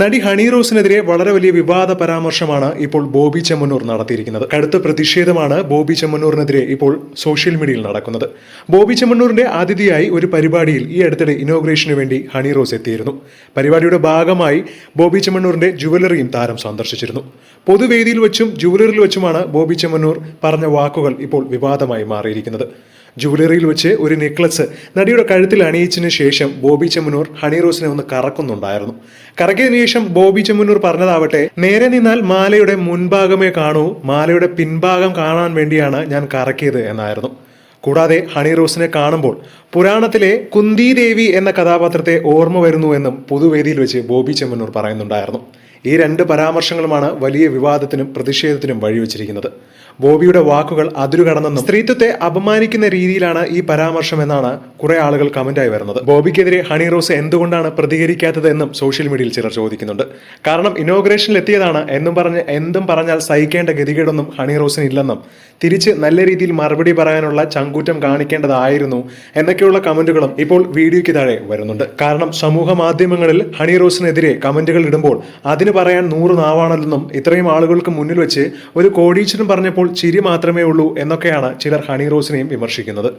നടി ഹണി റോസിനെതിരെ വളരെ വലിയ വിവാദ പരാമർശമാണ് ഇപ്പോൾ ബോബി ചെമ്മന്നൂർ നടത്തിയിരിക്കുന്നത്. കടുത്ത പ്രതിഷേധമാണ് ബോബി ചെമ്മന്നൂറിനെതിരെ ഇപ്പോൾ സോഷ്യൽ മീഡിയയിൽ നടക്കുന്നത്. ബോബി ചെമ്മന്നൂരിന്റെ അതിഥിയായി ഒരു പരിപാടിയിൽ ഈ അടുത്തിടെ ഇനോഗ്രേഷന് വേണ്ടി ഹണി റോസ് എത്തിയിരുന്നു. പരിപാടിയുടെ ഭാഗമായി ബോബി ചെമ്മന്നൂരിന്റെ ജുവലറിയും താരം സന്ദർശിച്ചിരുന്നു. പൊതുവേദിയിൽ വെച്ചും ജുവലറിയിൽ വെച്ചുമാണ് ബോബി ചെമ്മന്നൂർ പറഞ്ഞ വാക്കുകൾ ഇപ്പോൾ വിവാദമായി മാറിയിരിക്കുന്നത്. ജുവലറിയിൽ വെച്ച് ഒരു നെക്ലസ് നടിയുടെ കഴുത്തിൽ അണിയിച്ചതിന് ശേഷം ബോബി ചെമ്മനൂർ ഹണി റോസിനെ ഒന്ന് കറക്കുന്നുണ്ടായിരുന്നു. കറക്കിയതിനു ശേഷം ബോബി ചെമ്മനൂർ പറഞ്ഞതാവട്ടെ നേരെ നിന്നാൽ മാലയുടെ മുൻഭാഗമേ കാണൂ മാലയുടെ പിൻഭാഗം കാണാൻ വേണ്ടിയാണ് ഞാൻ കറക്കിയത് എന്നായിരുന്നു. കൂടാതെ ഹണി റോസിനെ കാണുമ്പോൾ പുരാണത്തിലെ കുന്തിദേവി എന്ന കഥാപാത്രത്തെ ഓർമ്മ വരുന്നു എന്നും പൊതുവേദിയിൽ വെച്ച് ബോബി ചെമ്മന്നൂർ പറയുന്നുണ്ടായിരുന്നു. ഈ രണ്ട് പരാമർശങ്ങളുമാണ് വലിയ വിവാദത്തിനും പ്രതിഷേധത്തിനും വഴിവെച്ചിരിക്കുന്നത്. ബോബിയുടെ വാക്കുകൾ അതിരുകടന്നെന്നും സ്ത്രീത്വത്തെ അപമാനിക്കുന്ന രീതിയിലാണ് ഈ പരാമർശം എന്നാണ് കുറെ ആളുകൾ കമന്റായി വരുന്നത്. ബോബിക്കെതിരെ ഹണി റോസ് എന്തുകൊണ്ടാണ് പ്രതികരിക്കാത്തത് എന്നും സോഷ്യൽ മീഡിയയിൽ ചിലർ ചോദിക്കുന്നുണ്ട്. കാരണം ഇനോഗ്രേഷനിൽ എത്തിയതാണ് എന്നും പറഞ്ഞ് എന്തും പറഞ്ഞാൽ സഹിക്കേണ്ട ഗതികേടൊന്നും ഹണി റോസിന് ഇല്ലെന്നും തിരിച്ച് നല്ല രീതിയിൽ മറുപടി പറയാനുള്ള ചങ്കൂറ്റം കാണിക്കേണ്ടതായിരുന്നു എന്നൊക്കെയുള്ള കമന്റുകളും ഇപ്പോൾ വീഡിയോയ്ക്ക് താഴെ വരുന്നുണ്ട്. കാരണം സമൂഹ മാധ്യമങ്ങളിൽ ഹണി റോസിനെതിരെ കമന്റുകൾ ഇടുമ്പോൾ അതിന് പറയാൻ നൂറ് നാവാണല്ലെന്നും ഇത്രയും ആളുകൾക്ക് മുന്നിൽ വെച്ച് ഒരു കോടീശ്വരൻ പറഞ്ഞപ്പോൾ ചിരി മാത്രമേ ഉള്ളൂ എന്നൊക്കെയാണ് ചിലർ ഹണി റോസിനെയും വിമർശിക്കുന്നത്.